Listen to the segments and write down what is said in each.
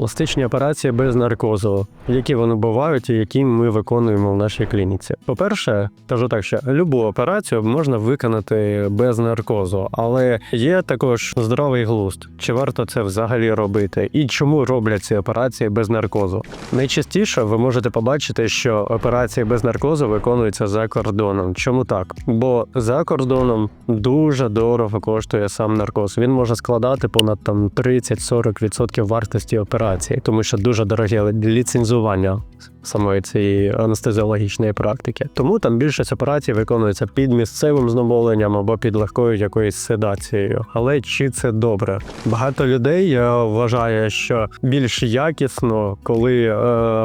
Пластичні операції без наркозу, які вони бувають і які ми виконуємо в нашій клініці. По-перше, кажу так, що любу операцію можна виконати без наркозу, але є також здоровий глузд. Чи варто це взагалі робити? І чому роблять ці операції без наркозу? Найчастіше ви можете побачити, що операції без наркозу виконуються за кордоном. Чому так? Бо за кордоном дуже дорого коштує сам наркоз. Він може складати понад там 30-40% вартості операції, тому що дуже дороге ліцензування самої цієї анестезіологічної практики. Тому там більшість операцій виконується під місцевим знеболенням або під легкою якоюсь седацією. Але чи це добре? Багато людей е, вважає, що більш якісно, коли е,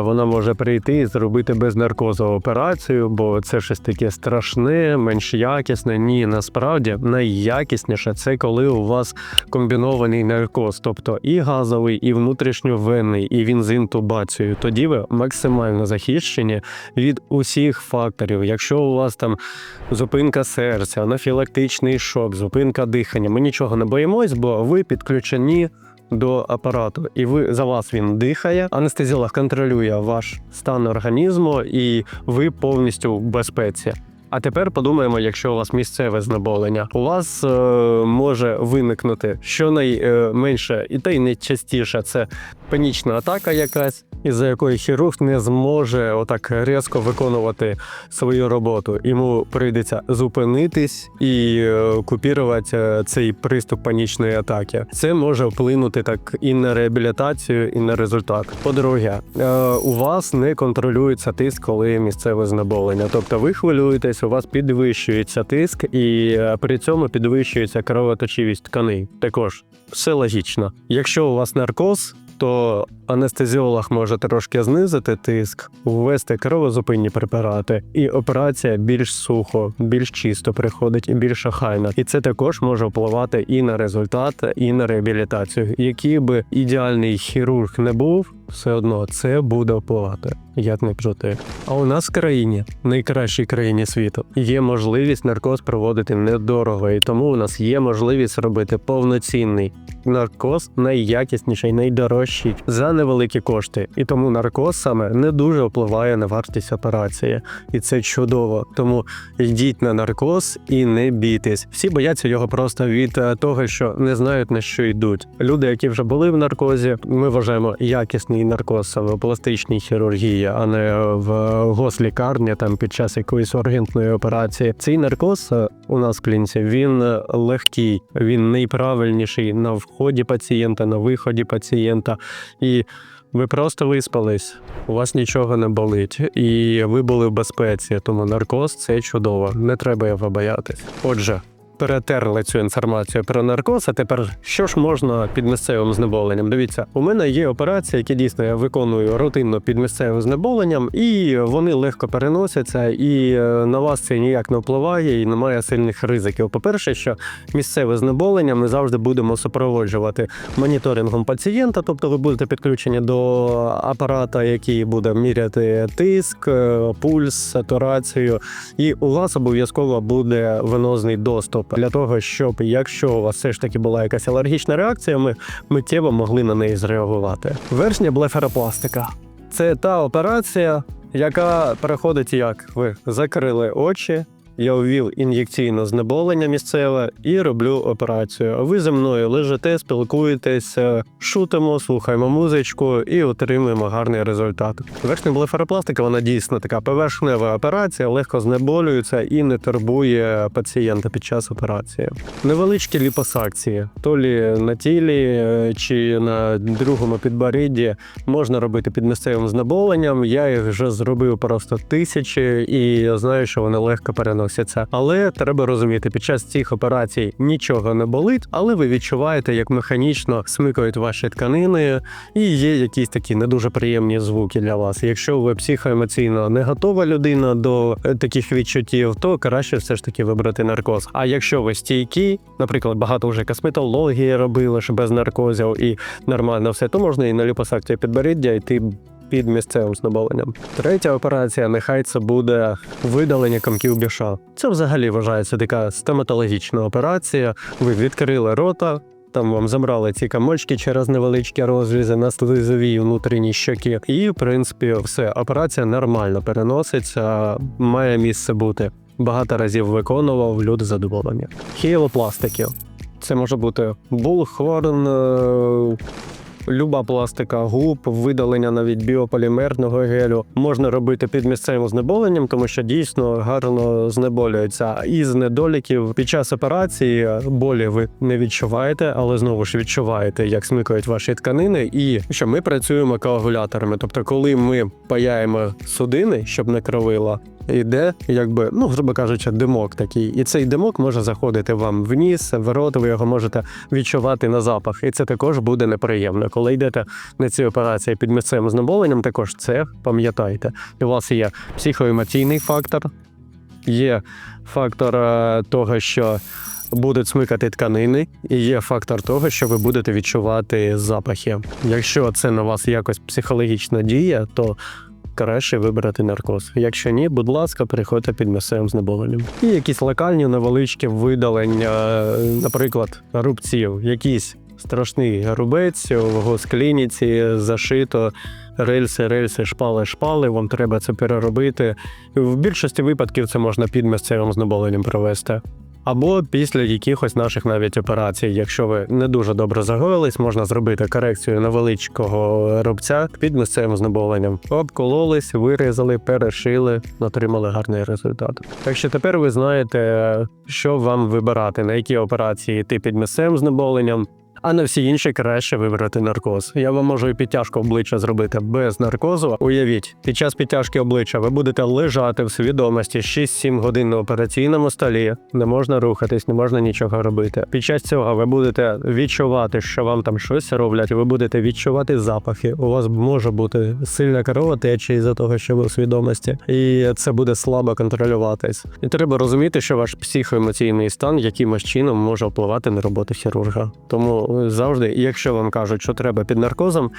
вона може прийти і зробити без наркозу операцію, бо це щось таке страшне, менш якісне. Ні, насправді найякісніше це коли у вас комбінований наркоз, тобто і газовий, і внутрішньовенний, і він з інтубацією. Тоді ви максимально захищені від усіх факторів. Якщо у вас там зупинка серця, анафілактичний шок, зупинка дихання, ми нічого не боїмось, бо ви підключені. До апарату, і ви за вас він дихає. Анестезіолог контролює ваш стан організму, і ви повністю в безпеці. А тепер подумаємо, якщо у вас місцеве знеболення, у вас е, може виникнути щонайменше і та й найчастіше це панічна атака якась, із-за якої хірург не зможе отак різко виконувати свою роботу. Йому прийдеться зупинитись і е, купірувати е, цей приступ панічної атаки. Це може вплинути так і на реабілітацію, і на результат. По-друге, е, у вас не контролюється тиск, коли місцеве знеболення. Тобто ви хвилюєтесь, у вас підвищується тиск, і при цьому підвищується кровоточивість тканин. Також все логічно. Якщо у вас наркоз, то анестезіолог може трошки знизити тиск, ввести кровозупинні препарати, і операція більш сухо, більш чисто приходить і більш охайна. І це також може впливати і на результат, і на реабілітацію. Який би ідеальний хірург не був, все одно це буде впливати. Як не проти. А у нас в країні, найкращій країні світу, є можливість наркоз проводити недорого, і тому у нас є можливість робити повноцінний наркоз найякісніший, найдорожчий за невеликі кошти. І тому наркоз саме не дуже впливає на вартість операції, і це чудово. Тому йдіть на наркоз і не бійтесь. Всі бояться його просто від е, того, що не знають на що йдуть. Люди, які вже були в наркозі, ми вважаємо якісний наркоз в пластичній хірургії, а не в гослікарні там під час якоїсь ургентної операції. Цей наркоз е, у нас в клініці він е, легкий, він найправильніший на вході пацієнта, на виході пацієнта. І ви просто виспались, у вас нічого не болить, і ви були в безпеці. Тому наркоз це чудово. Не треба його боятись. Отже. Перетерли цю інформацію про наркоз, а тепер що ж можна під місцевим знеболенням? Дивіться, у мене є операції, які дійсно я виконую рутинно під місцевим знеболенням, і вони легко переносяться, і е, на вас це ніяк не впливає, і немає сильних ризиків. По-перше, що місцеве знеболення ми завжди будемо супроводжувати моніторингом пацієнта, тобто ви будете підключені до апарата, який буде міряти тиск, е, пульс, сатурацію, і у вас обов'язково буде венозний доступ для того, щоб якщо у вас все ж таки була якась алергічна реакція, ми миттєво могли на неї зреагувати. Верхня блефаропластика це та операція, яка переходить як ви закрили очі. Я ввів ін'єкційне знеболення місцеве і роблю операцію. А ви зі мною лежите, спілкуєтесь, шутимо, слухаємо музичку і отримуємо гарний результат. Верхня блефаропластика вона дійсно така поверхнева операція, легко знеболюється і не турбує пацієнта під час операції. Невеличкі ліпосакції, то лі на тілі е, чи на другому підборідді можна робити під місцевим знеболенням. Я їх вже зробив просто тисячі, і я знаю, що вони легко переносяться. Але треба розуміти, під час цих операцій нічого не болить, але ви відчуваєте, як механічно смикають ваші тканини, і є якісь такі не дуже приємні звуки для вас. Якщо ви психоемоційно не готова людина до е, таких відчуттів, то краще все ж таки вибрати наркоз. А якщо ви стійкі, наприклад, багато вже косметології робили ж без наркозів і нормально все, то можна і на ліпосакцію підборіддя йти під місцевим знеболенням. Третя операція, нехай це буде видалення комків біша. Це взагалі вважається така стоматологічна операція. Ви відкрили рота. там вам забрали ці камочки через невеличкі розрізи на слизовій внутрішній щоки. І, в принципі, все, операція нормально переноситься, має місце бути. Багато разів виконував, люди задоволені. Хіелопластики. Це може бути булхорн, е, люба пластика, губ, видалення навіть біополімерного гелю. Можна робити під місцевим знеболенням, тому що дійсно гарно знеболюється. Із недоліків під час операції болі ви не відчуваєте, але знову ж відчуваєте, як смикають ваші тканини, і що ми працюємо коагуляторами. Тобто, коли ми паяємо судини, щоб не кровило, йде, якби, ну, грубо кажучи, димок такий. І цей димок може заходити вам в ніс, в рот, ви його можете відчувати на запах. І це також буде неприємно. Коли йдете на ці операції під місцевим знеболенням, також це пам'ятайте. У вас є психоемоційний фактор, є фактор е, того, що будуть смикати тканини, і є фактор того, що ви будете відчувати запахи. Якщо це на вас якось психологічно діє, то краще вибрати наркоз. Якщо ні, будь ласка, переходьте під місцевим знеболенням. І якісь локальні невеличкі видалення, наприклад, рубців, якийсь страшний рубець в госклініці, зашито. Рельси, рельси, шпали, шпали, вам треба це переробити. В більшості випадків це можна під місцевим знеболенням провести. Або після якихось наших навіть операцій, якщо ви не дуже добре загоїлись, можна зробити корекцію невеличкого рубця під місцевим знеболенням. Обкололись, вирізали, перешили, отримали гарний результат. Так що тепер ви знаєте, що вам вибирати, на які операції йти під місцевим знеболенням. А на всі інші краще вибрати наркоз. Я вам можу і підтяжку обличчя зробити без наркозу. Уявіть, під час підтяжки обличчя ви будете лежати в свідомості 6-7 годин на операційному столі. Не можна рухатись, не можна нічого робити. Під час цього ви будете відчувати, що вам там щось роблять. Ви будете відчувати запахи. У вас може бути сильна кровотеча із-за того, що ви у свідомості, і це буде слабо контролюватись. І треба розуміти, що ваш психоемоційний стан якимось чином може впливати на роботу хірурга. Тому завжди, якщо вам кажуть, що треба під наркозом.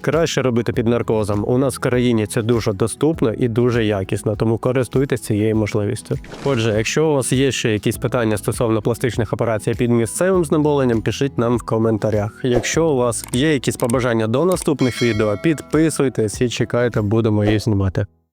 Краще робити під наркозом. У нас в країні це дуже доступно і дуже якісно, тому користуйтесь цією можливістю. Отже, якщо у вас є ще якісь питання стосовно пластичних операцій під місцевим знеболенням, пишіть нам в коментарях. Якщо у вас є якісь побажання до наступних відео, підписуйтесь і чекайте, будемо їх знімати.